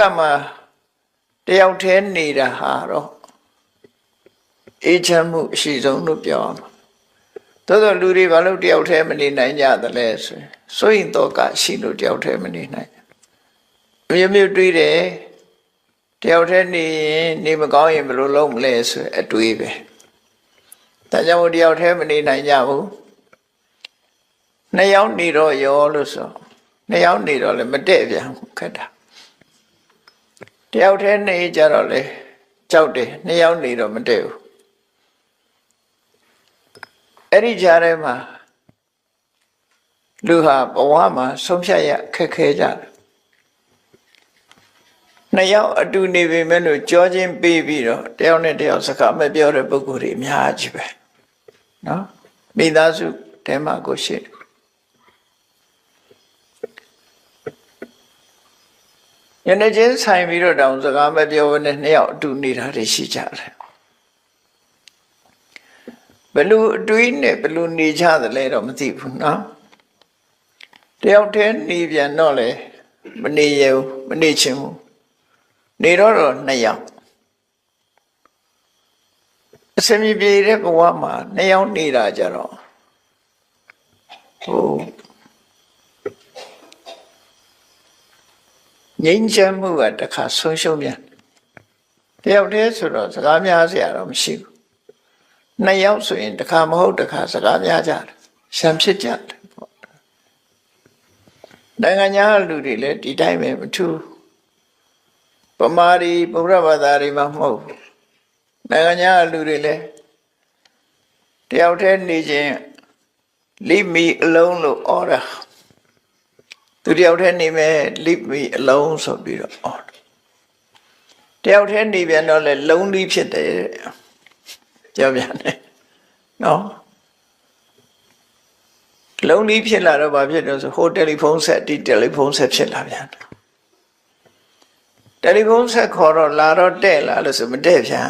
ကမှာတယောက်တည်းနေတာဟာတော့အေးချမ်းမှုအရှိဆုံးလို့ပြောရမှာသို့သောလူတွေဘာလို့တယောက်တည်းမနေနိုင်ကြသလဲဆိုရင်ဆိုရင်တော့ကရှိလို့တယောက်တည်းမနေနိုင်ဘူးမျိုးမျိုးတွေးတယ်တယောက်တည်းနေရင်နေမကောင်းရင်ဘယ်လိုလုပ်မလဲဆိုအတွေးပဲဒါကြောင့်မို့တယောက်တည်းမနေနိုင်ကြဘူးနှစ်ယောက်နေတော့ရောလို့ဆိုနှစ်ယောက်နေတော့လည်းမတည့်ပြန်ဘူးခက်တာ တယောက်တည်းနေကြတော့လေကြောက်တယ်နှစ်ယောက်နေတော့မတည့်ဘူးအဲ့ဒီကြားထဲမှာလူဟာဘဝမှာဆုံးဖြတ်ရခက်ခဲကြတယ်နှစ်ယောက်အတူနေပေမဲ့လို့ကြောချင်းပေးပြီးတော့တယောက်နဲ့တယောက်စကားမပြောတဲ့ပုဂ္ဂိုလ်တွေအများကြီးပဲနော်မိသားစုတဲမှာကိုရှိတယ် ယနေ့ချင်းဆိုင်ပြီးတော့တောင်စကားမပြောဘဲနဲ့နှစ်ယောက်အတူနေတာတွေရှိကြတယ်ဘလူအတွေးနဲ့ဘလူနေကြသလဲတော့မသိဘူးနော်တယောက်တည်းနေပြန်တော့လေမနေရဘူးမနေချင်ဘူးနေတော့တော့နှစ်ယောက်အစမြပြေတဲ့ဘဝမှာနှစ်ယောက်နေတာကြတော့ဟို ငြိမ်းချမ်းမှုကတစ်ခါဆုံးရှုံးပြန်တယောက်တည်းဆိုတော့စကားများစရာတော့မရှိဘူးနှစ်ယောက်ဆိုရင်တစ်ခါမဟုတ်တစ်ခါစကားများကြတယ်ရှံဖြစ်ကြတယ်ပေါ့နိုင်ငံခြားလူတွေလည်းဒီတိုင်းပဲမထူးပမာရီဗုဒ္ဓဘာသာတွေမှာမဟုတ်ဘူးနိုင်ငံခြားလူတွေလည်းတယောက်တည်းနေခြင်းလိမီအလုံးလို့ဩတာ သူတယောက်တည်းနေမဲ့လိမီအလုံးဆိုပြီးတော့ဩတာတယောက်တည်းနေပြန်တော့လေလုံးလီဖြစ်တယ်တဲ့ပြောပြန်တယ်နော်လုံးလီဖြစ်လာတော့ဘာဖြစ်တော့ဆိုဟိုတယ်လီဖုန်းဆက်ဒီတယ်လီဖုန်းဆက်ဖြစ်လာပြန်တယ်တယ်လီဖုန်းဆက်ခေါ်တော့လာတော့တဲ့လာလို့ဆိုမတဲ့ပြန်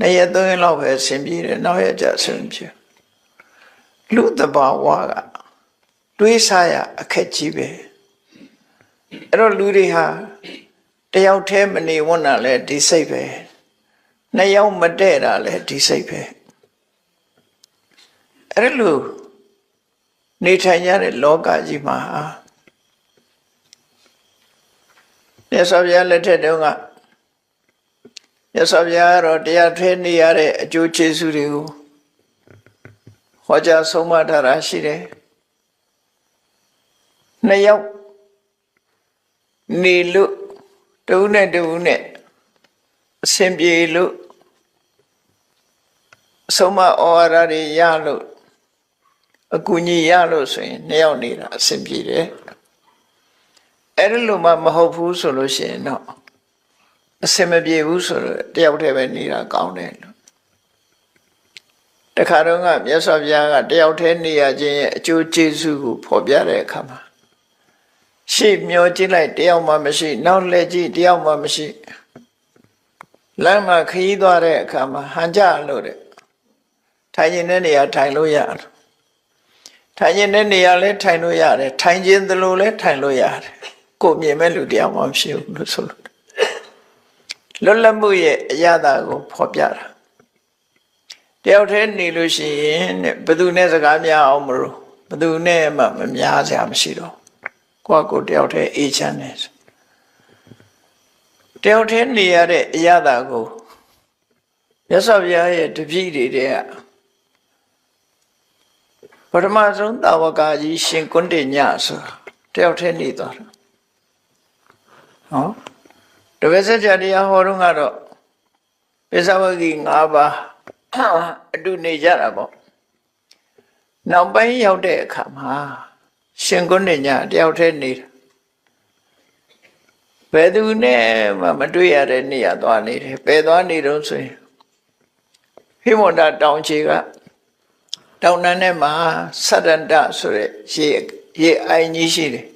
နှစ်ရက်သုံးရက်လောက်ပဲဆင်ပြေတယ်နောက်ရက်ကျဆင်ပြေလူတဘာဝကတွေးစားရအခက်ကြီးပဲ အဲ့တော့လူတွေဟာတယောက်တည်းမနေဝန်းတာလဲဒီစိတ်ပဲနှစ်ယောက်မတည့်တာလဲဒီစိတ်ပဲအဲ့လိုနေထိုင်ရတဲ့လောကကြီးမှာမြတ်စွာဘုရားလက်ထက်တုန်းကမြတ်စွာဘုရားကတော့တရားထွေးနေရတဲ့အကျိုးကျေးဇူးတွေကိုဟောကြားဆုံးမထားတာရှိတယ်နှစ်ယောက် နေလို့တူနဲ့တူနဲ့အဆင်ပြေလို့ဆုံးမဩဝါဒတွေရလို့အကူအညီရလို့ဆိုရင်နှစ်ယောက်နေတာအဆင်ပြေတယ်အဲ့ဒီလိုမှမဟုတ်ဘူးဆိုလို့ရှိရင်တော့အဆင်မပြေဘူးဆိုတော့တယောက်တည်းပဲနေတာကောင်းတယ်လို့တခါတော့ကမြတ်စွာဘုရားကတယောက်တည်းနေရခြင်းရဲ့အကျိုးကျေးဇူးကိုဖော်ပြတဲ့အခါမှာ ရှေ့မျောကြည့်လိုက်တယောက်မှမရှိ နောက်လက်ကြည့်တယောက်မှမရှိလမ်းမှာခရီးသွားတဲ့အခါမှာဟန်ကြလို့တဲ့ထိုင်ခြင်းတဲ့နေရာထိုင်လို့ရတယ်ထိုင်ခြင်းတဲ့နေရာလည်းထိုင်လို့ရတယ်ထိုင်ခြင်းသလိုလည်းထိုင်လို့ရတယ်ကိုမြင်မဲ့လူတယောက်မှမရှိဘူးလို့ဆိုလို့လွတ်လပ်မှုရဲ့အရသာကိုဖော်ပြတာတယောက်တည်းနေလို့ရှိရင်တဲ့ဘယ်သူနဲ့စကားများအောင်မလို့ဘယ်သူနဲ့မှမများစရာမရှိတော့ ကိုယ့်ကိုယ်တယောက်တည်းအေးချမ်းနေတယောက်တည်းနေရတဲ့အရသာကိုမြတ်စွာဘုရားရဲ့တပည့်တွေတဲ့ပထမဆုံးတာဝကကြီးရှင်ကွန်းတင်ညဆိုတာတယောက်တည်းနေသွားတာနော်တပည့်ဆက်ကြတရားဟောတော့ကတော့ပိဿဝဂီ၅ပါးအတူနေကြတာပေါ့နောက်ပိုင်းရောက်တဲ့အခါမှာ ရှင်ကွန်းတင်ညတယောက်တည်းနေတာဘယ်သူနဲ့မှမတွေ့ရတဲ့နေရာသွားနေတယ်ဘယ်သွားနေတော့ဆိုရင်ဟိမန္တတောင်ချေကတောင်တန်းထဲမှာသတ္တန္တဆိုတဲ့ရေရေအိုင်ကြီးရှိတယ်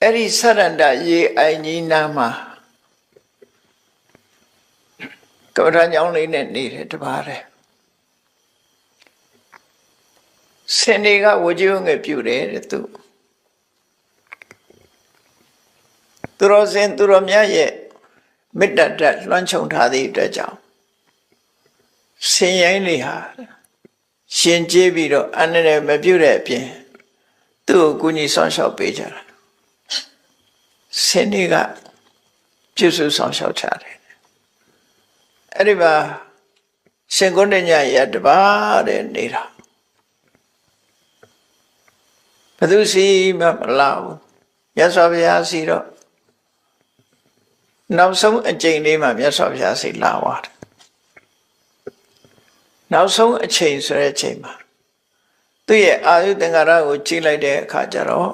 အဲ့ဒီသတ္တန္တရေအိုင်ကြီးနားမှာကမ္ဘာညောင်းလေးနဲ့နေတယ်တပါးတယ် စင်တွေကဝကြုံငယ်ပြုတ်တယ်တဲ့သူသူတော်စင်သူတော်မြတ်ရဲ့မေတ္တာတက်လွှမ်းခြုံထားသည့်အတွက်ကြောင့်ဆင်ရိုင်းတွေဟာရှင်ကျေးပြီးတော့အန္တရာယ်မပြုတ်တဲ့အပြင်သူ့ကိုကုညီဆောင်ရှောက်ပေးကြတာဆင်တွေကပြုစုဆောင်ရှောက်ကြတယ်အဲ့ဒီမှာရှင်ကုဏ္ဏညရတပါးတဲ့နေတာ ဘယ်သူစီမှမလာဘူးမြတ်စွာဘုရားစီတော့နောက်ဆုံးအကြိမ်လေးမှာမြတ်စွာဘုရားစီလာသွားတယ်နောက်ဆုံးအချိန်ဆိုတဲ့အချိန်မှာသူ့ရဲ့အာယုသင်္ကာရကိုကြည့်လိုက်တဲ့အခါကျတော့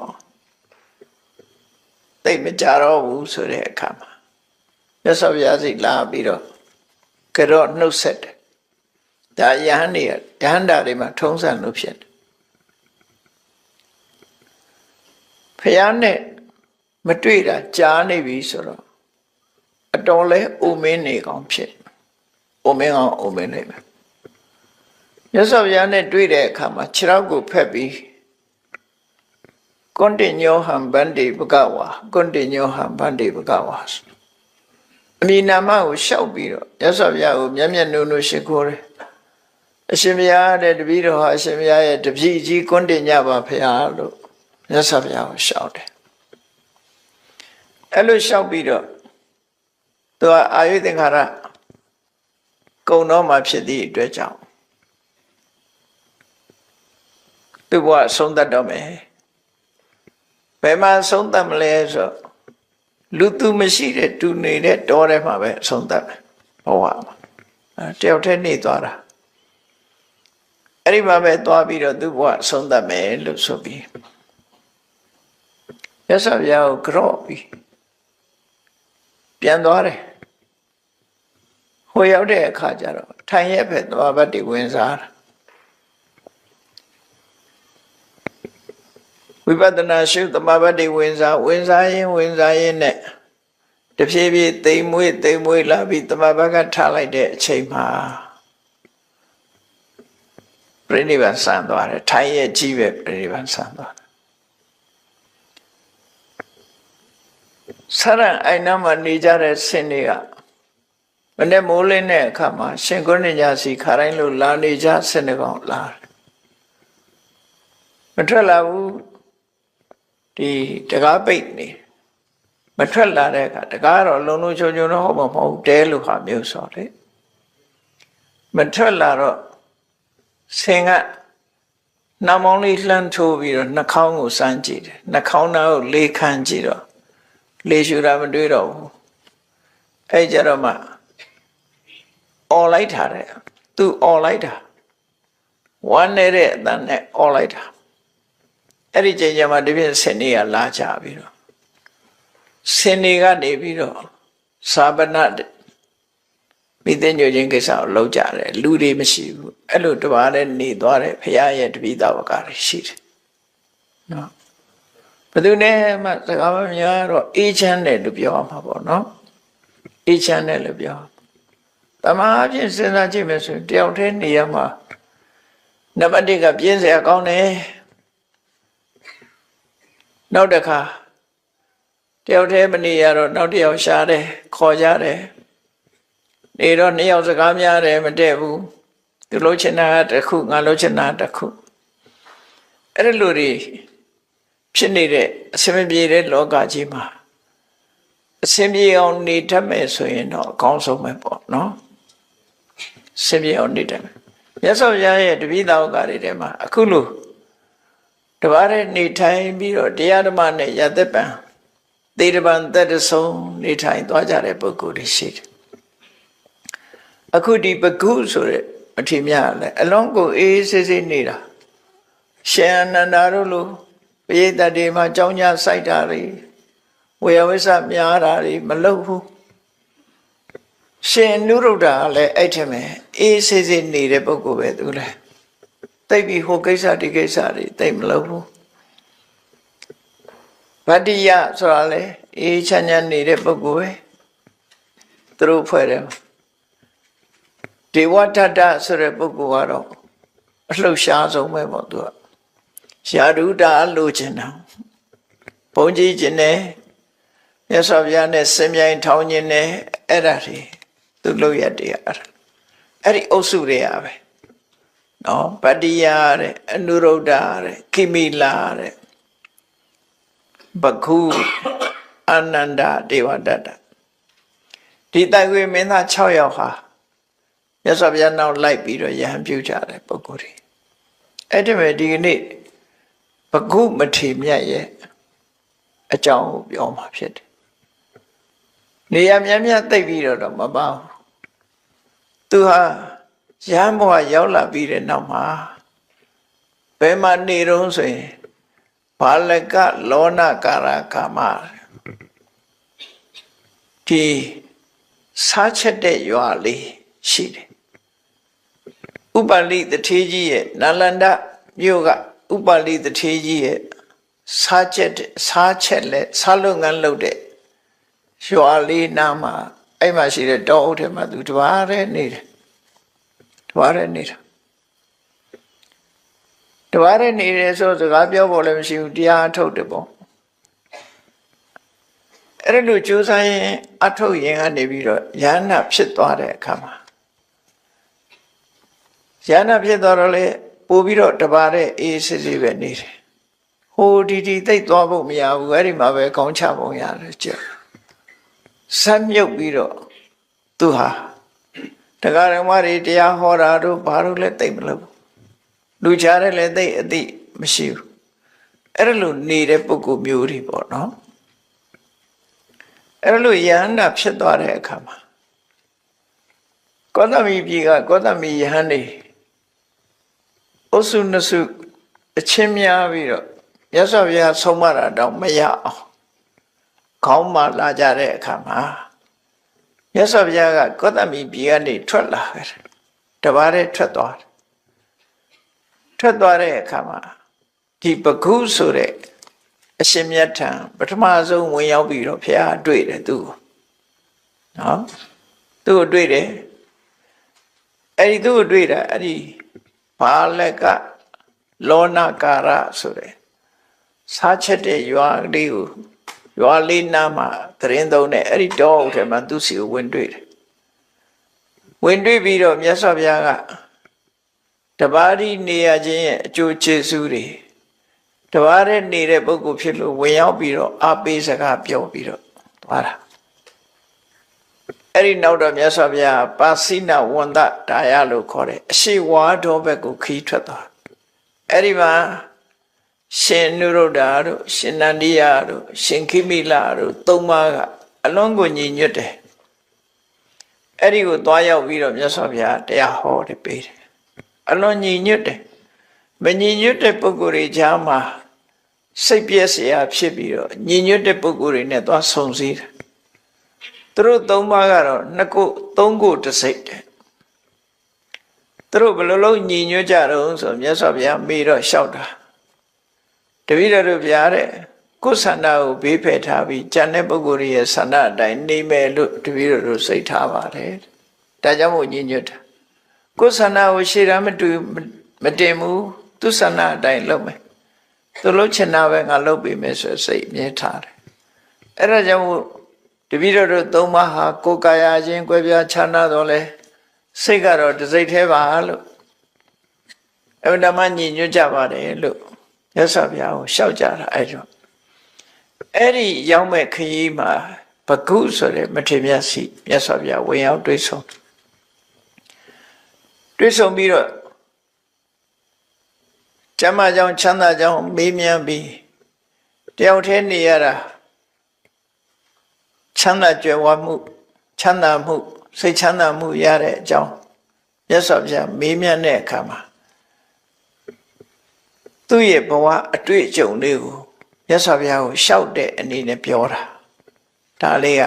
သိပ်မကြတော့ဘူးဆိုတဲ့အခါမှာမြတ်စွာဘုရားစီလာပြီးတော့ကြော့နှုတ်ဆက်တယ်ဒါယဟန်တွေယဟန္တာတွေမှာထုံးစံလို့ဖြစ်တယ် ဖះနဲ့မတွေ့တာကြားနေပြီဆိုတော့အတော်လဲအိုမင်းနေကောင်ဖြစ်အိုမင်းကောင်အိုမင်းနေမယ်မြတ်စွာဘုရားနဲ့တွေ့တဲ့အခါမှာခြေထောက်ကိုဖက်ပြီးကွန်တင်ညောဟံဗန္တိဘဂဝါကွန်တင်ညောဟံဗန္တိဘဂဝါအမိနာမကိုရှောက်ပြီးတော့မြတ်စွာဘုရားကိုမျက်မျက်နှုံနှုံရှိခိုးတယ်အရှင်ဘုရားတဲ့တပည့်တော်ဟာအရှင်ဘုရားရဲ့တပည့်ကြီးကွန်တင်ညပါဖရာလို့ မြတ်စွာဘုရားကိုရှောက်တယ်အဲ့လိုရှောက်ပြီးတော့သူကအာယုသင်္ခါရကုံတော်မှာဖြစ်သည့်အတွက်ကြောင့်သူဘဝဆုံးတတ်တော့မယ်ဘယ်မှာဆုံးတတ်မလဲဆိုတော့လူသူမရှိတဲ့တူနေတဲ့တောထဲမှာပဲဆုံးတတ်မယ်ဘဝမှာအဲတယောက်တည်းနေသွားတာအဲ့ဒီမှာပဲသွားပြီးတော့သူ့ဘဝဆုံးတတ်မယ်လို့ဆိုပြီး ရသော်ဘုရားကိုကြော့ပြီးပြန်သွားတယ်ဟိုရောက်တဲ့အခါကျတော့ထိုင်ရက်ပဲသွားဘတ်တွေဝင်စားတာဝိပဿနာရှုသမဘတ်တွေဝင်စားဝင်စားရင်ဝင်စားရင်နဲ့တဖြည်းဖြည်းသိမ်မွေ့သိမ်မွေ့လာပြီးသမဘတ်ကထားလိုက်တဲ့အချိန်မှာပြိဋိဘံဆန်သွားတယ်ထိုင်ရက်ကြီးပဲပြိဋိဘံဆန်သွားတယ် ဆရံအိုင်နာမှာနေကြတဲ့ဆင်တွေကမနေ့မိုးလင်းတဲ့အခါမှာရှင်ကုဏ္ဏညာစီခါတိုင်းလို့လာနေကြဆင်တွေကောင်လာတယ်မထွက်လာဘူးဒီတကားပိတ်နေမထွက်လာတဲ့အခါတကားတော့လုံလုံချုံချုံတော့ဟောမှာမဟုတ်တဲလို့ဟာမျိုးဆိုတယ်မထွက်လာတော့ဆင်ကနှာမောင်းလေးလှမ်းထိုးပြီးတော့နှာခေါင်းကိုစမ်းကြည့်တယ်နှာခေါင်းသားကိုလေးခမ်းကြည့်တော့ လေရှူတာမတွေးတော့ဘူးအဲ့ကြတော့မှအော်လိုက်တာတဲ့သူအော်လိုက်တာဝမ်းနေတဲ့အတန်နဲ့အော်လိုက်တာအဲ့ဒီချိန်ကျမှဒီပြင်းစင်နေကလာကြပြီးတော့စင်နေကနေပြီးတော့သာပနမိသိညိုချင်းကိစ္စကိုလောက်ကြတယ်လူတွေမရှိဘူးအဲ့လိုတပါးနဲ့နေသွားတဲ့ဖရာရဲ့တပိသဝကတွေရှိတယ်နော် ဘယ်သူနဲ့မှစကားမများတော့အေးချမ်းတယ်လို့ပြောမှာပေါ့နော်အေးချမ်းတယ်လို့ပြောတမန်အဖြစ်စဉ်းစားကြည့်မယ်ဆိုရင်တယောက်တည်းနေရမှာနံပါတ်1ကပြင်းစရာကောင်းတယ်နောက်တစ်ခါတယောက်တည်းမနေရတော့နောက်တစ်ယောက်ရှားတယ်ခေါ်ကြတယ်နေတော့နှစ်ယောက်စကားများတယ်မတည့်ဘူးသူလှုပ်ချင်တာတစ်ခုငါလှုပ်ချင်တာတစ်ခုအဲ့ဒီလိုတွေ ဖြစ်နေတဲ့အစင်မပြေတဲ့လောကကြီးမှာအစင်ပြေအောင်နေတတ်မယ်ဆိုရင်တော့အကောင်းဆုံးပဲပေါ့နော်စင်ပြေအောင်နေတတ်မယ်မြတ်စွာဘုရားရဲ့တပိသာဝကတွေထဲမှာအခုလို့တပါးတဲ့နေထိုင်ပြီးတော့တရားဓမ္မနဲ့ရသက်ပံသေတပံသက်တဆုံးနေထိုင်သွားကြတဲ့ပုဂ္ဂိုလ်တွေရှိတယ်အခုဒီပကုဆိုတဲ့အထင်များလဲအလုံးကိုအေးအေးဆေးဆေးနေတာရှင်အနန္ဒာတို့လို ပရိသတ်တွေမှာကြောင်းကြစိုက်တာတွေဝေယဝိဆများတာတွေမလုပ်ဘူးရှင်နုရုဒ္ဓကလည်းအဲ့ထက်မဲ့အေးဆေးဆေးနေတဲ့ပုဂ္ဂိုလ်ပဲသူလည်းတိတ်ပြီးဟိုကိစ္စဒီကိစ္စတွေတိတ်မလုပ်ဘူးဗတ္တိယဆိုတာလေအေးချမ်းချမ်းနေတဲ့ပုဂ္ဂိုလ်ပဲသူတို့ဖွဲ့တယ်ဒေဝတတဆိုတဲ့ပုဂ္ဂိုလ်ကတော့အလှုပ်ရှားဆုံးပဲပေါ့သူက ရာဓုတာလိုချင်တာဘုံကြီးခြင်းနဲ့မြတ်စွာဘုရားနဲ့စင်မြိုင်ထောင်းခြင်းနဲ့အဲ့ဒါတွေသူလုပ်ရတရားအဲ့ဒါအဲ့ဒီအုပ်စုတွေရပဲနော်ပတ္တိယတဲ့အနုရုဒ္ဓတဲ့ခိမိလာတဲ့ဘခုအာနန္ဒဒေဝတတ္တဒီတိုင်ဝေမင်းသား6ယောက်ဟာမြတ်စွာဘုရားနောက်လိုက်ပြီးတော့ယဟန်ပြုကြတဲ့ပုဂ္ဂိုလ်တွေအဲ့ဒီမဲ့ဒီကနေ့ ဘခုမထေမြတ်ရဲ့အကြောင်းကိုပြောမှာဖြစ်တယ်နေရာများများသိပ်ပြီးတော့တော့မပါဘူးသူဟာရဟန်းဘဝရောက်လာပြီးတဲ့နောက်မှာဘယ်မှာနေတော့ဆိုရင်ဘာလကလောနာကာရကာမဒီစားချက်တဲ့ရွာလေးရှိတယ်ဥပလိတထေးကြီးရဲ့နာလန္ဒမြို့က ဥပလိတထေးကြီးရဲ့စားချက်တဲ့စားချက်လက်စားလုပ်ငန်းလုပ်တဲ့ရွာလေးနားမှာအဲ့မှာရှိတဲ့တောအုပ်ထဲမှာသူတပါးရဲနေတယ်တပါးရဲနေတာတပါးရဲနေတယ်ဆိုစကားပြောဖို့လည်းမရှိဘူးတရားအထုတ်တယ်ပေါ့အဲ့လိုကြိုးစားရင်အထုတ်ရင်ကနေပြီးတော့ယန္နာဖြစ်သွားတဲ့အခါမှာယန္နာဖြစ်သွားတော့လေ ပို့ပြီးတော့တပါးတဲ့အေးစစ်စစ်ပဲနေတယ်ဟိုဒီဒီသိပ်သွားဖို့မရဘူးအဲ့ဒီမှာပဲကောင်းချပုံရတယ်ကြည့်ဆက်မြုပ်ပြီးတော့သူဟာတရားဓမ္မတွေတရားဟောတာတို့ဘာလို့လဲသိမလို့လူချတဲ့လည်းသိအသိမရှိဘူးအဲ့ဒါလိုနေတဲ့ပုဂ္ဂိုလ်မျိုးတွေပေါ့နော်အဲ့လိုယဟန္တာဖြစ်သွားတဲ့အခါမှာကောသမီပြည်ကကောသမီယဟန်နေ အုပ်စုနှစ်စုအချင်းများပြီးတော့မြတ်စွာဘုရားဆုံးမတာတော့မရအောင်ခေါင်းမှလာကြတဲ့အခါမှာမြတ်စွာဘုရားကကောသမီပြည်ကနေထွက်လာတယ်တပါးတည်းထွက်သွားတယ်ထွက်သွားတဲ့အခါမှာဒီပကုဆိုတဲ့အရှင်မြတ်ထံပထမဆုံးဝင်ရောက်ပြီးတော့ဘုရားတွေ့တယ်သူ့ကိုနော်သူ့ကိုတွေ့တယ်အဲ့ဒီသူ့ကိုတွေ့တာအဲ့ဒီ ဘာလက်ကလောနာကာရဆိုတဲ့စားချက်တဲ့ရွာလေးကိုရွာလေးနားမှာသတင်းသုံးတဲ့အဲ့ဒီတောအုပ်ထဲမှာသူ့စီကိုဝင်တွေ့တယ်ဝင်တွေ့ပြီးတော့မြတ်စွာဘုရားကတပါးဒီနေရခြင်းရဲ့အကျိုးကျေးဇူးတွေတပါးတဲ့နေတဲ့ပုဂ္ဂိုလ်ဖြစ်လို့ဝင်ရောက်ပြီးတော့အပေးစကားပြောပြီးတော့သွားတာ အဲ့ဒီနောက်တော့မြတ်စွာဘုရားပါစိနဝန္တဒါယလို့ခေါ်တယ်အရှိဝါတော်ဘက်ကိုခီးထွက်သွားအဲ့ဒီမှာရှင်နုရုဒ္ဓတို့ရှင်နန္ဒီယတို့ရှင်ခိမိလတို့သုံးပါးကအလွန်ကိုညီညွတ်တယ်အဲ့ဒီကိုသွားရောက်ပြီးတော့မြတ်စွာဘုရားတရားဟောတယ်ပေးတယ်အလွန်ညီညွတ်တယ်မညီညွတ်တဲ့ပုဂ္ဂိုလ်တွေကြားမှာစိတ်ပြည့်စရာဖြစ်ပြီးတော့ညီညွတ်တဲ့ပုဂ္ဂိုလ်တွေနဲ့သွားဆုံစည်းတယ် သူတို့သုံးပါးကတော့နှစ်ခုသုံးခုတစ်စိတ်တယ်သူတို့ဘယ်လိုလုပ်ညီညွတ်ကြတော့ဆိုမြတ်စွာဘုရားမေးတော့လျှောက်တာတပည့်တော်တို့ဗျာတဲ့ကိုယ်ဆန္ဒကိုဘေးဖယ်ထားပြီးကြံတဲ့ပုဂ္ဂိုလ်ရဲ့ဆန္ဒအတိုင်းနေမယ်လို့တပည့်တော်တို့စိတ်ထားပါတယ်ဒါကြောင့်မို့ညီညွတ်တာကိုယ်ဆန္ဒကိုရှေ့တမ်းမတူမတင်ဘူးသူဆန္ဒအတိုင်းလုပ်မယ်သူလုပ်ချင်တာပဲငါလုပ်ပေးမယ်ဆိုစိတ်မြဲထားတယ်အဲ့ဒါကြောင့်မို့ တပည့်တော်တို့သုံးပါးဟာကိုယ်ကာယချင်းကွဲပြားခြားနာတော့လဲစိတ်ကတော့တစိတ်သေးပါလို့အဲ့ဒါမှညီညွတ်ကြပါတယ်လို့ရသော်ဗျာကိုရှောက်ကြတာအဲ့တော့အဲ့ဒီရောက်မဲ့ခရီးမှာဘဂုဆိုတဲ့မထေမြတ်စီမြတ်စွာဘုရားဝင်ရောက်တွေ့ဆုံတွေ့ဆုံပြီးတော့ကျမ်းမာကြောင်းချမ်းသာကြောင်းမေးမြန်းပြီးတယောက်တည်းနေရတာ ချမ်းသာကြွယ်ဝမှုချမ်းသာမှုစိတ်ချမ်းသာမှုရတဲ့အကြောင်းမြတ်စွာဘုရားမေးမြန်းတဲ့အခါမှာသူ့ရဲ့ဘဝအတွေ့အကြုံလေးကိုမြတ်စွာဘုရားကိုရှောက်တဲ့အနေနဲ့ပြောတာဒါလေးက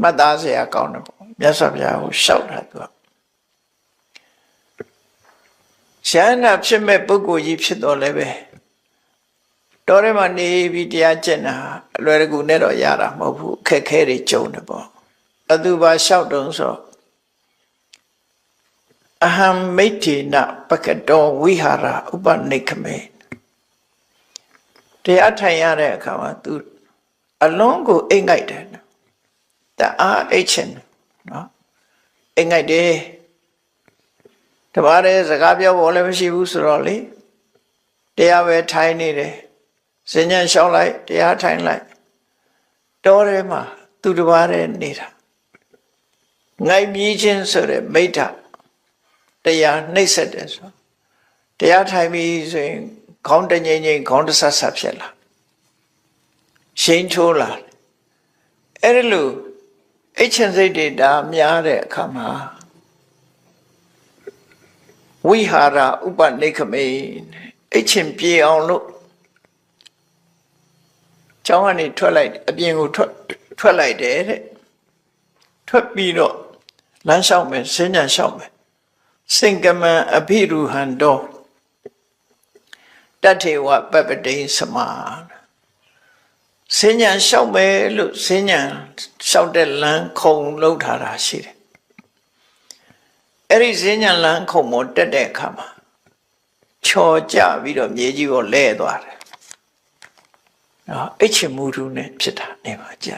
မှတ်သားစရာကောင်းတယ်ပေါ့မြတ်စွာဘုရားကိုရှောက်တာသူကရှမ်းနာဖြစ်မဲ့ပုဂ္ဂိုလ်ကြီးဖြစ်တော်လည်းပဲ တော်ထဲမှာနေပြီးတရားကျင့်တာအလွယ်တကူနဲ့တော့ရတာမဟုတ်ဘူးအခက်ခဲတွေကြုံတယ်ပေါ့အတူပါလျှောက်တုံးဆိုအဟံမိဋ္ဌိနပကတောဝိဟာရဥပနိခမေတရားထိုင်ရတဲ့အခါမှာ तू အလုံးကိုအိတ်ငိုက်တယ်နော်တအားအိတ်ချင်တယ်နော်အိတ်ငိုက်တယ်တပါးတဲ့စကားပြောဖို့လည်းမရှိဘူးဆိုတော့လေတရားပဲထိုင်နေတယ် စဉ္ညာလျှောက်လိုက်တရားထိုင်လိုက်တော်ထဲမှာသူတပါးတဲ့နေတာငိုက်မြည်ခြင်းဆိုတဲ့မိဋ္ဌတရားနှိမ့်ဆက်တယ်ဆိုတရားထိုင်ပြီးဆိုရင်ခေါင်းတငိမ့်ငိမ့်ခေါင်းတဆတ်ဆတ်ဖြစ်လာရှိန်ထိုးလာအဲ့ဒီလိုအိတ်ချင်စိတ်တွေဒါများတဲ့အခါမှာဝိဟာရဥပနိခမေအိတ်ချင်ပြေအောင်လို့ ကျောင်းကနေထွက်လိုက်အပြင်ကိုထွက်ထွက်လိုက်တယ်တဲ့ထွက်ပြီးတော့လမ်းလျှောက်မယ်ဆင်းညာလျှောက်မယ်စင်ကမံအភិရူဟံတော်တထေဝပပတိစမာစဉ္ညာလျှောက်မယ်လို့စဉ္ညာလျှောက်တဲ့လမ်းခုံလောက်ထားတာရှိတယ်အဲ့ဒီစဉ္ညာလမ်းခုံပေါ်တက်တဲ့အခါမှာချော်ကြပြီးတော့မြေကြီးပေါ်လဲသွားတယ် နော်အိတ်ချင်မှုထုနဲ့ဖြစ်တာနေပါကြ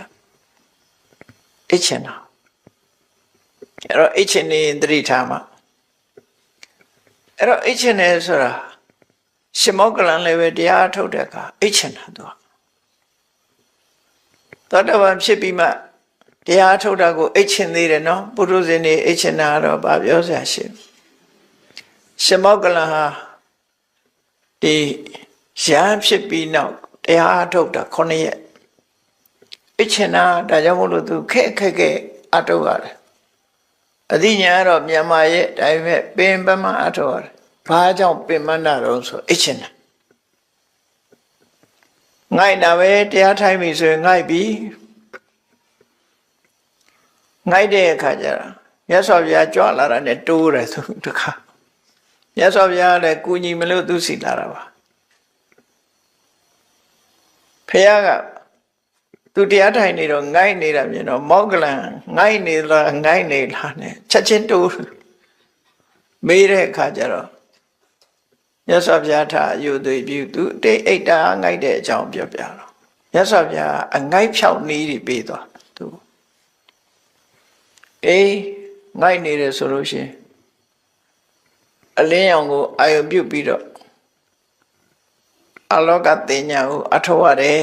အိတ်ချင်တာအဲ့တော့အိတ်ချင်နေသတိထားမှာအဲ့တော့အိတ်ချင်နေဆိုတာရှင်မောကလန်လည်းပဲတရားထုတ်တဲ့အခါအိတ်ချင်တာသူကသောတပန်ဖြစ်ပြီးမှတရားထုတ်တာကိုအိတ်ချင်သေးတယ်နော်ပုရုဇဉ်တွေအိတ်ချင်တာတော့ဗာပြောစရာရှိရှင်မောကလန်ဟာဒီရဟန်းဖြစ်ပြီးနောက် တရားထုတ်တာ9ရက်အိတ်ချင်တာဒါကြောင့်မို့လို့သူခက်ခက်ခက်အထုတ်ရတယ်အသိဉာဏ်ကတော့မြန်မာရဲ့ဒါပေမဲ့ပင်ပမအထုတ်ရတယ်ဘာကြောင့်ပင်မနာတော့ဆိုအိတ်ချင်တာငိုက်တာပဲတရားထိုင်ပြီဆိုရင်ငိုက်ပြီငိုက်တဲ့အခါကျတော့မြတ်စွာဘုရားကြွလာတာနဲ့တိုးတယ်သူတခါမြတ်စွာဘုရားလည်းကုညီမလို့သူစီလာတာပါ ဖះကသူတရားထိုင်နေတော့ငိုက်နေတာမြင်တော့မောက်ကလန်ငိုက်နေလားငိုက်နေလားနဲ့ချက်ချင်းတိုးမေးတဲ့အခါကျတော့မြတ်စွာဘုရားထားယူသွေးပြုသူတိတ်အိတ်တာငိုက်တဲ့အကြောင်းပြောပြတော့မြတ်စွာဘုရားအငိုက်ဖြောက်နည်းတွေပေးသွားသူအေးငိုက်နေတယ်ဆိုလို့ရှိရင်အလင်းရောင်ကိုအာယုပြုတ်ပြီးတော့ အလောကတင်ညာကိုအထောက်ရတယ်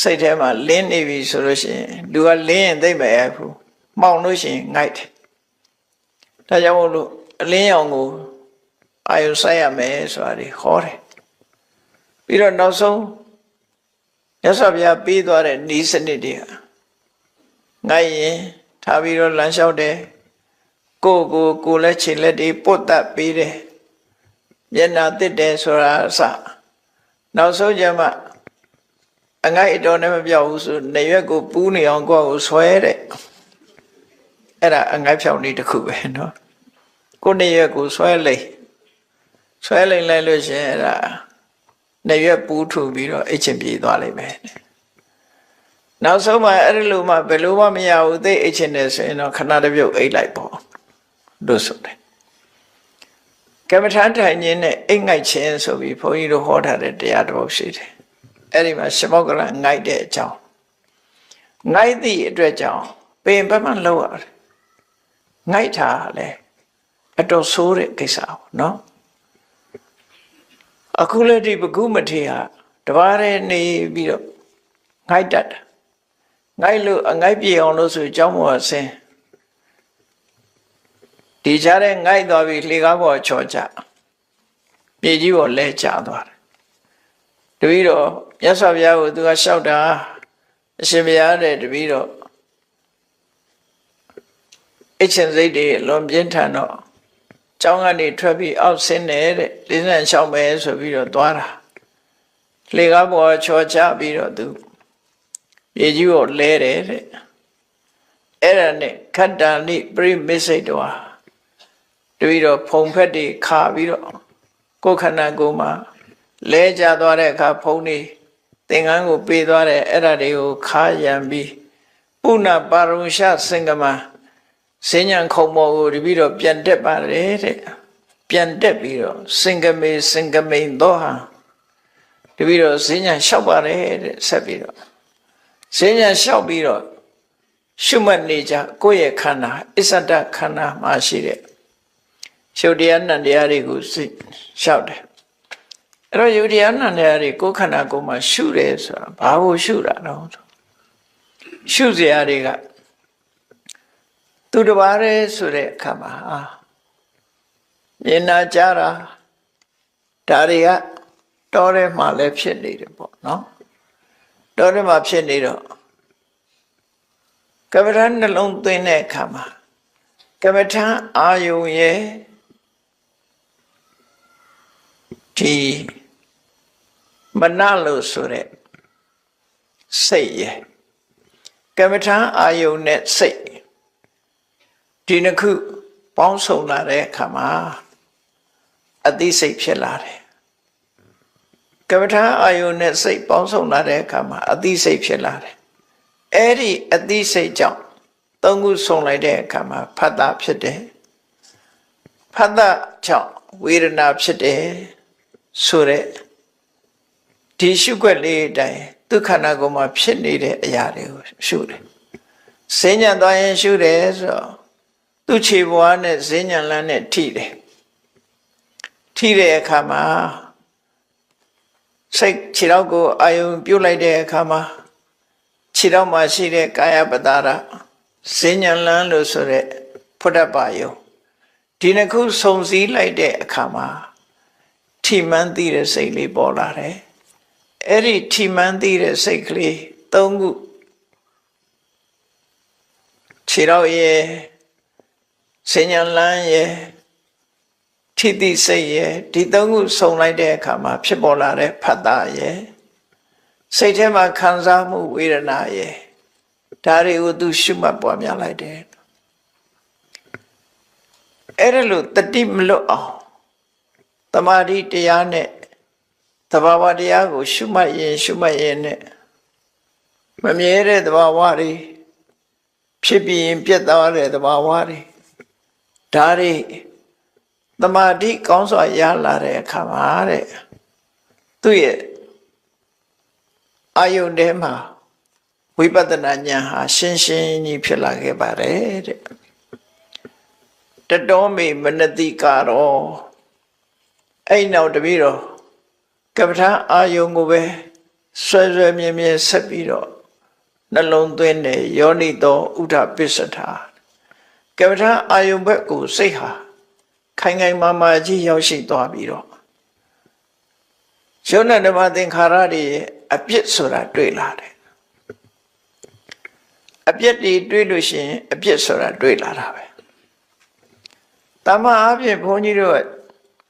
စိတ်ထဲမှာလင်းနေပြီဆိုလို့ရှိရင်လူကလင်းရင်သိမ့်မရဘူးမှောင်လို့ရှိရင်ငိုက်တယ်ဒါကြောင့်မို့လို့အလင်းရောင်ကိုအာယုဆိုင်ရမယ်ဆိုတာဒီဟောတယ်ပြီးတော့နောက်ဆုံးမြတ်စွာဘုရားပြီးသွားတဲ့ဤစနစ်တွေကငိုက်ရင်ထားပြီးတော့လမ်းလျှောက်တယ်ကိုကိုကိုလက်ချင်လက်တွေပုတ်တက်ပြီးတယ်မျက်နာတစ်တယ်ဆိုတာအစ နောက်ဆုံးကျမှအငိုက်အတော်နဲ့မပြောက်ဘူးဆိုနေရွက်ကိုပူးနေအောင်ကိုယ့်ကိုဆွဲတဲ့အဲ့ဒါအငိုက်ဖြောင်းနေတစ်ခုပဲနော်ကိုယ်နေရွက်ကိုဆွဲလိမ့်ဆွဲလိမ့်လိုက်လို့ရှင်အဲ့ဒါနေရွက်ပူးထူပြီးတော့အချင်းပြေးသွားလိမ့်မယ်နောက်ဆုံးမှအဲ့ဒီလိုမှဘယ်လိုမှမရဘူးသိအချင်းနဲ့ဆိုရင်တော့ခဏတပြုတ်အိတ်လိုက်ပေါ့လို့ဆိုတယ် ကမ္မထာထိုင်ခြင်းနဲ့အိတ်ငိုက်ခြင်းဆိုပြီးဘုန်းကြီးတို့ဟောထားတဲ့တရားတော်ရှိတယ်အဲ့ဒီမှာရှမောကလငိုက်တဲ့အကြောင်းငိုက်သည့်အတွက်ကြောင့်ပင်ဘက်မှလောက်ရတယ်ငိုက်တာလေအတော်ဆိုးတဲ့ကိစ္စပေါ့နော်အခုလည်းဒီဘကုမထေဟာတပါးရဲနေပြီးတော့ငိုက်တတ်တာငိုက်လို့အငိုက်ပြေအောင်လို့ဆိုအကြောင်းပေါ်ဆင်း ဒီကြားထဲငိုက်သွားပြီးလှေကားပေါ်ချော်ကြမြေကြီးပေါ်လဲကျသွားတယ်တပည့်တော်မြတ်စွာဘုရားကိုသူကလျှောက်တာအရှင်ဘုရားတဲ့တပည့်တော်အချင်းစိတ်တွေလွန်ပြင်းထန်တော့ကျောင်းကနေထွက်ပြီးအောက်ဆင်းနေတဲ့လေးဆန်လျှောက်မယ်ဆိုပြီးတော့သွားတာလေကားပေါ်ချော်ချပြီးတော့သူမြေကြီးကိုလဲတယ်တဲ့အဲ့ဒါနဲ့ခတ္တဏိပရိမိစိတ်တော် တပြီးတော့ဖုံဖက်တွေခါပြီးတော့ကိုယ်ခန္ဓာကိုယ်မှာလဲကျသွားတဲ့အခါဖုံးနေသင်္ကန်းကိုပေးသွားတယ်အဲ့ဒါတွေကိုခါရံပြီးပုဏ္ဏပါရုံရှစင်္ကမစဉ္ညာခုံမောကိုတပြီးတော့ပြန်တက်ပါတယ်တဲ့ပြန်တက်ပြီးတော့စင်္ကမေစင်္ကမိန်သောဟာတပြီးတော့စဉ္ညာလျှောက်ပါတယ်တဲ့ဆက်ပြီးတော့ဈဉ္ညာလျှောက်ပြီးတော့ရှုမှတ်နေကြကိုယ့်ရဲ့ခန္ဓာအစ္ဆဒခန္ဓာမှာရှိတဲ့ ရှုပ်တရားနံတရားတွေကိုစိတ်လျှောက်တယ်အဲ့တော့ယုတ်တရားနံတရားတွေကိုယ်ခန္ဓာကိုယ်မှာရှုတယ်ဆိုတာဘာကိုရှုတာတော့ရှုစရာတွေကသူတစ်ပါးတည်းဆိုတဲ့အခါမှာအာမြင်နာကြတာဒါတွေကတော်ထဲမှာလည်းဖြစ်နေတယ်ပေါ့နော်တော်ထဲမှာဖြစ်နေတော့ကမ္မထာနှလုံးသွင်းတဲ့အခါမှာကမ္မထာအာယုံရဲ့ ဒီမနလို့ဆိုတဲ့စိတ်ရဲ့ကမ္မထာအာယုံနဲ့စိတ်ဒီနှစ်ခုပေါင်းစုံလာတဲ့အခါမှာအသိစိတ်ဖြစ်လာတယ်ကမ္မထာအာယုန်နဲ့စိတ်ပေါင်းစုံလာတဲ့အခါမှာအသိစိတ်ဖြစ်လာတယ်အဲ့ဒီအသိစိတ်ကြောင့်သုံးခုစုံလိုက်တဲ့အခါမှာဖတ်တာဖြစ်တယ်ဖတ်တာကြောင့်ဝေဒနာဖြစ်တယ် ဆိုတဲ့ဒီရှုွက်လေးအတိုင်းဒုက္ခနာကိုမှဖြစ်နေတဲ့အရာတွေကိုရှုတယ်စဉ္ညာသွားရင်ရှုတယ်ဆိုတော့သူ့ခြေဘွားနဲ့စဉ္ညာလန်းနဲ့ထိတယ်ထိတဲ့အခါမှာစိတ်ခြေထောက်ကိုအာယုံပြုတ်လိုက်တဲ့အခါမှာခြေထောက်မှာရှိတဲ့ကာယပတာရစဉ္ညာလန်းလို့ဆိုတဲ့ဖုဒ္ဓပါယုံဒီနှစ်ခုစုံစည်းလိုက်တဲ့အခါမှာ ထိမှန်းသိတဲ့စိတ်လေးပေါ်လာတယ်အဲ့ဒီထိမှန်းသိတဲ့စိတ်ကလေးသုံးခုခြေထောက်ရဲ့စဉ္ညာလန်းရဲ့ထိတိစိတ်ရဲ့ဒီသုံးခုစုံလိုက်တဲ့အခါမှာဖြစ်ပေါ်လာတဲ့ဖတ်တာရဲ့စိတ်ထဲမှာခံစားမှုဝေဒနာရဲ့ဒါတွေကိုသူရှုမှတ်ပွားများလိုက်တယ်အဲ့ဒါလို့တတိမလွတ်အောင် တမာတိတရားနဲ့သဘာဝတရားကို ရှုမှတ်ရင်ရှုမှတ်ရင်နဲ့မမြဲတဲ့သဘာဝတွေဖြစ်ပြီးရင်ပြတ်သွားတဲ့သဘာဝတွေဒါတွေတမာတိကောင်းစွာရလာတဲ့အခါမှာတဲ့သူ့ရဲ့အာယုန်ထဲမှာဝိပဿနာဉာဏ်ဟာရှင်းရှင်းကြီးဖြစ်လာခဲ့ပါတယ်တဲ့တတော်မေမနတိကတော့ အဲ့နောက်တပည့်တော်ကပ္ပထာအာယုန်ကိုပဲဆွဲဆွဲမြဲမြဲဆက်ပြီးတော့နှလုံးသွင်းတယ်ယောနိတော်ဥဒ္ဓပစ္စထာကပ္ပထာအာယုန်ဘက်ကိုစိတ်ဟာခိုင်ခိုင်မာမာကြီးရောက်ရှိသွားပြီးတော့ယုံနဲ့ဓမ္မသင်္ခါရတွေအပြစ်ဆိုတာတွေ့လာတယ်အပြစ်တွေတွေ့လို့ရှိရင်အပြစ်ဆိုတာတွေ့လာတာပဲတမန်အဖြစ်ဘုန်းကြီးတို့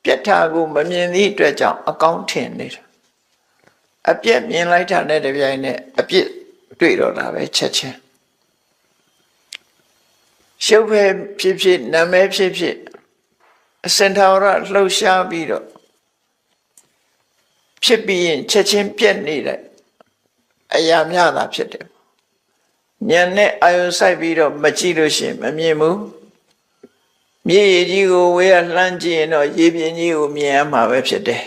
ပြက်ထာကိုမမြင်သည့်အတွက်ကြောင့်အကောင်းထင်နေတာအပြက်မြင်လိုက်တာနဲ့တပြိုင်နက်အပြစ်တွေ့တော့တာပဲချက်ချင်းရှုပ်ပဲဖြစ်ဖြစ်နာမည်ဖြစ်ဖြစ်အစင်ထာဝရလှုပ်ရှားပြီးတော့ဖြစ်ပြီးရင်ချက်ချင်းပြက်နေတဲ့အရာများတာဖြစ်တယ်ညံနဲ့အာယုဆိုင်ပြီးတော့မကြည့်လို့ရှိရင်မမြင်ဘူး မြေကြီးကိုဝေးရလှမ်းကြည့်ရင်တော့ရေပြင်ကြီးကိုမြင်ရမှာပဲဖြစ်တယ်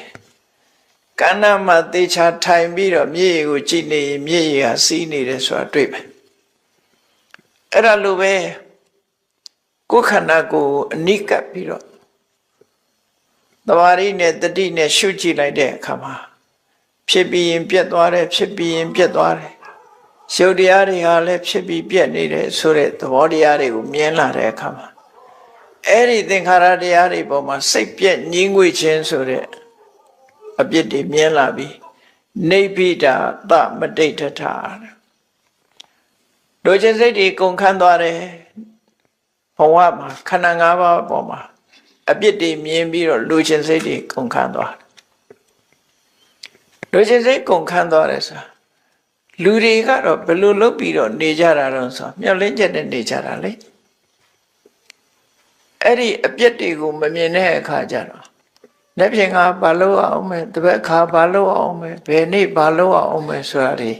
ကန္နာမှာသေချာထိုင်ပြီးတော့မြေကိုကြည့်နေရင်မြေကြီးဟာစီးနေတယ်ဆိုတာတွေ့ပဲအဲ့ဒါလိုပဲကိုယ်ခန္ဓာကိုယ်အနိကပ်ပြီးတော့တမာရီနဲ့တတိနဲ့ရှုကြည့်လိုက်တဲ့အခါမှာဖြစ်ပြီးရင်ပြတ်သွားတယ်ဖြစ်ပြီးရင်ပြတ်သွားတယ်ရှုပ်တရားတွေဟာလည်းဖြစ်ပြီးပြတ်နေတယ်ဆိုတဲ့သဘောတရားတွေကိုမြင်လာတဲ့အခါမှာ အဲ့ဒီသင်္ခါရတရားတွေပေါ်မှာစိတ်ပြက်ညှင်းငွေခြင်းဆိုတဲ့အပြစ်တွေမြင်လာပြီးနေပိတာသမတိဋ္ဌထာတို့ခြင်းစိတ်တွေကုန်ခန်းသွားတယ်ဘဝမှာခန္ဓာ၅ပါးပေါ်မှာအပြစ်တွေမြင်ပြီးတော့လူချင်းစိတ်တွေကုန်ခန်းသွားတယ်လူချင်းစိတ်ကုန်ခန်းသွားတယ်ဆိုလူတွေကတော့ဘယ်လိုလုပ်ပြီးတော့နေကြတာတော့ဆိုမျောလင်းချက်နဲ့နေကြတာလေ အဲ့ဒီအပြစ်တွေကိုမမြင်တဲ့အခါကျတော့လက်ဖြင့်ကဘာလို့အောင်မဲတပတ်ခါဘာလို့အောင်မဲဘယ်နေ့ဘာလို့အောင်မဲဆိုတာဒီ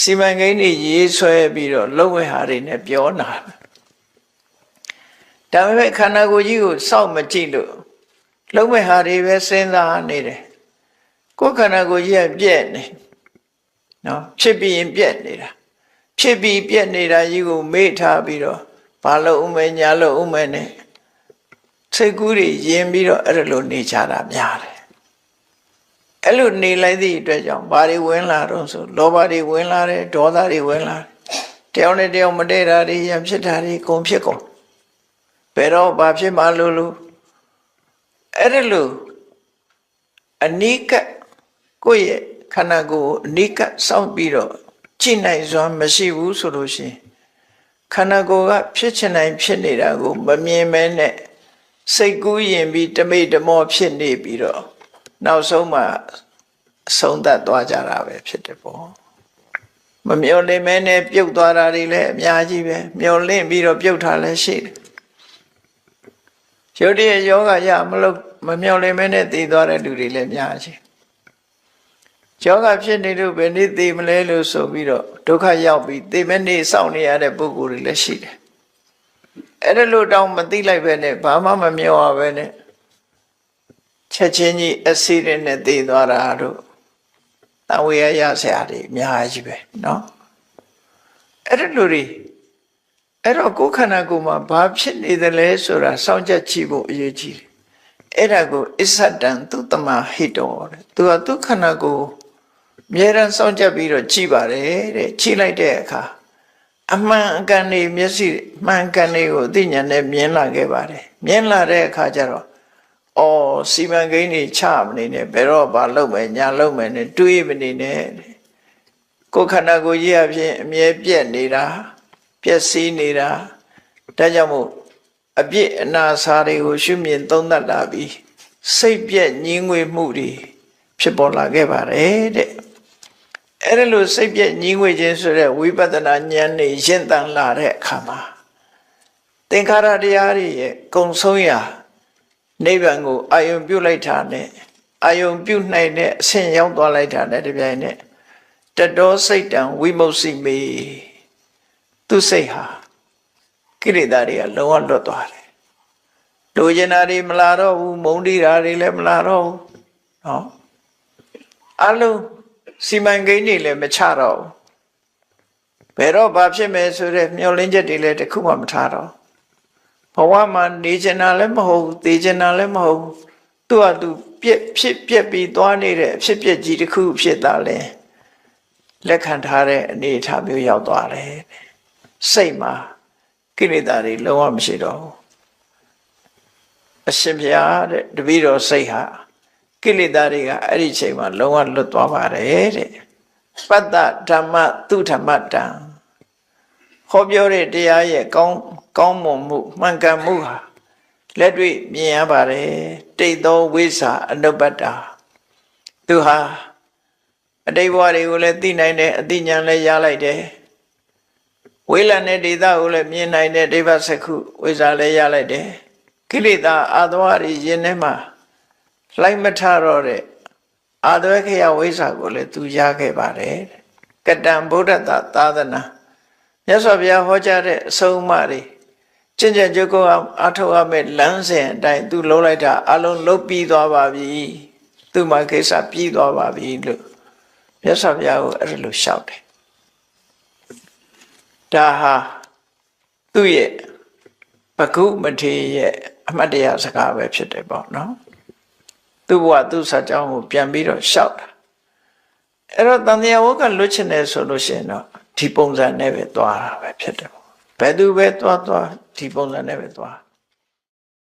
စီမံကိန်းတွေရေးဆွဲပြီးတော့လုံဝဲဟာတွေနဲ့ပြောနာတယ်ဒါပေမဲ့ခန္ဓာကိုယ်ကြီးကိုစောင့်မကြည့်လို့လုံးမဲ့ဟာတွေပဲစဉ်းစားနေတယ်ကိုယ်ခန္ဓာကိုယ်ကြီးကပြက်နေနော်ဖြစ်ပြီးရင်ပြက်နေတာဖြစ်ပြီးပြက်နေတာကြီးကိုမေ့ထားပြီးတော့ဘာလို့ဥမဲညာလို့ဥမဲနဲ့ စိတ်ကူးတွေယင်ပြီးတော့အဲ့လိုနေကြတာများတယ်အဲ့လိုနေလိုက်သည့်အတွက်ကြောင့်ဘာတွေဝင်လာတော့ဆိုလောဘတွေဝင်လာတယ်ဒေါသတွေဝင်လာတယ်တယောက်နဲ့တယောက်မတည့်တာတွေရံဖြစ်တာတွေကုန်ဖြစ်ကုန်ဘယ်တော့ဘာဖြစ်မှလို့လို့အဲ့ဒါလို့အနိကကိုယ့်ရဲ့ခန္ဓာကိုယ်အနိကစောင့်ပြီးတော့ကြည်နိုင်စွာမရှိဘူးဆိုလို့ရှိရင်ခန္ဓာကိုယ်ကဖြစ်ချင်တိုင်းဖြစ်နေတာကိုမမြင်မဲနဲ့ စိတ်ကူးရင်ပြီးတမိတ်တမောဖြစ်နေပြီးတော့နောက်ဆုံးမှအဆုံးသတ်သွားကြတာပဲဖြစ်တယ်ပေါ့မမျော်လင့်မဲနဲ့ပြုတ်သွားတာတွေလည်းအများကြီးပဲမျော်လင့်ပြီးတော့ပြုတ်တာလည်းရှိတယ်ရုပ်တရက်ယောဂရမလို့မမျော်လင့်မဲနဲ့တည်သွားတဲ့လူတွေလည်းအများကြီးယောဂဖြစ်နေလို့ဘယ်နည်းသိမလဲလို့ဆိုပြီးတော့ဒုက္ခရောက်ပြီးသိမနေစောင့်နေရတဲ့ပုဂ္ဂိုလ်တွေလည်းရှိတယ် အဲ့ဒါလို့တောင်းမသိလိုက်ပဲနဲ့ဘာမှမမျောရပဲနဲ့ချက်ချင်းကြီးအဆီရနဲ့သိသွားတာတို့တဝေရရဆရာတွေအများကြီးပဲเนาะအဲ့ဒါလို့တွေအဲ့တော့ကိုယ်ခန္ဓာကိုယ်မှာဘာဖြစ်နေသလဲဆိုတာစောင့်ကြည့်ကြည့်ဖို့အရေးကြီးတယ်အဲ့ဒါကိုအစ္ဆတံသူတမဟိတောတဲ့သူကသူခန္ဓာကိုယ်အမြဲတမ်းစောင့်ကြည့်ပြီးတော့ကြည့်ပါတယ်တဲ့ကြည့်လိုက်တဲ့အခါ အမှန်အကန်နေမျက်စိမှန်ကန်နေကိုအသိဉာဏ်နဲ့မြင်လာခဲ့ပါတယ်မြင်လာတဲ့အခါကျတော့အော်စီမံကိန်းတွေချမနေနဲ့ဘယ်တော့ဘာလုပ်မယ်ညာလုပ်မယ်နဲ့တွေးမနေနဲ့တဲ့ကိုယ်ခန္ဓာကိုယ်ကြီးအဖြစ်အမြဲပြက်နေတာပျက်စီးနေတာဒါကြောင့်မို့အပြစ်အနာစာတွေကိုရှုမြင်သုံးသပ်လာပြီးစိတ်ပြက်ညင်းငွေမှုတွေဖြစ်ပေါ်လာခဲ့ပါတယ်တဲ့ အဲ့ဒါလို့စိတ်ပြက်ညင်းငွေခြင်းဆိုတဲ့ဝိပဿနာဉာဏ်နဲ့ရှင်းတန်လာတဲ့အခါမှာသင်္ခါရတရားတွေရဲ့ကုံဆုံးရာနိဗ္ဗာန်ကိုအာယုံပြုတ်လိုက်တာနဲ့အာယုံပြုတ်နိုင်တဲ့အဆင့်ရောက်သွားလိုက်တာနဲ့တပြိုင်နက်တတောစိတ်တံဝိမု ක්ති မေသူစိတ်ဟာကိရိတာတွေကလုံးဝလွတ်သွားတယ်လိုချင်တာတွေမလာတော့ဘူးမုန်းတိတာတွေလည်းမလာတော့ဘူးနော်အလုံး စီမံကိန်းတွေလည်းမချတော့ဘူးဘယ်တော့ဘာဖြစ်မယ်ဆိုတဲ့မျှော်လင့်ချက်တွေလည်းတစ်ခုမှမထားတော့ဘဝမှာနေချင်တာလည်းမဟုတ်ဘူးသိချင်တာလည်းမဟုတ်ဘူးသူ့ဟာသူပြက်ဖြစ်ပြက်ပြီးသွားနေတဲ့အဖြစ်ပြက်ကြီးတစ်ခုဖြစ်တာလဲလက်ခံထားတဲ့အနေအထားမျိုးရောက်သွားတယ်စိတ်မှာကိလေသာတွေလုံးဝမရှိတော့ဘူးအရှင်ဘုရားတဲ့တပည့်တော်စိတ်ဟာ ကိလေသာတွေကအဲ့ဒီချိန်မှာလုံးဝလွတ်သွားပါတယ်တဲ့ပတ္တဓမ္မသူဓမ္မတံဟောပြောတဲ့တရားရဲ့ကောင်းကောင်းမွန်မှုမှန်ကန်မှုဟာလက်တွေ့မြင်ရပါတယ်တိတ်သောဝိဇ္ဇာအနုပတ္တာသူဟာအတိတ်ဘဝတွေကိုလည်းသိနိုင်တယ်အသိဉာဏ်လည်းရလိုက်တယ်ဝိလန်တဲ့ဒေသကိုလည်းမြင်နိုင်တဲ့ဒိဗ္ဗစကုဝိဇ္ဇာလည်းရလိုက်တယ်ကိလေသာအာသဝရရင်ထဲမှာ လိုက်မထတော့တဲ့အာသဝခေယဝိဇ္ဇာကိုလည်းသူရခဲ့ပါတယ်ကတံဗုဒ္ဓတာသာသနာမြတ်စွာဘုရားဟောကြားတဲ့အဆုံးအမတွေကျင့်ကြံကြုတ်ကောအထောက်အမဲ့လမ်းစဉ်အတိုင်းသူလုံးလိုက်တာအလုံးလုံးပြီးသွားပါပြီသူမှကိစ္စပြီးသွားပါပြီလို့မြတ်စွာဘုရားကိုအဲ့လိုလျှောက်တယ်ဒါဟာသူ့ရဲ့ပကုမထေရရဲ့အမှတ်တရစကားပဲဖြစ်တယ်ပေါ့နော် သူ့ဘဝသူ့စာကြောင်းကိုပြန်ပြီးတော့လျှောက်တာအဲ့တော့တန်တရားဝကလွတ်ချင်တယ်ဆိုလို့ရှိရင်တော့ဒီပုံစံနဲ့ပဲသွားတာပဲဖြစ်တယ်ပေါ့ဘယ်သူပဲသွားသွားဒီပုံစံနဲ့ပဲသွား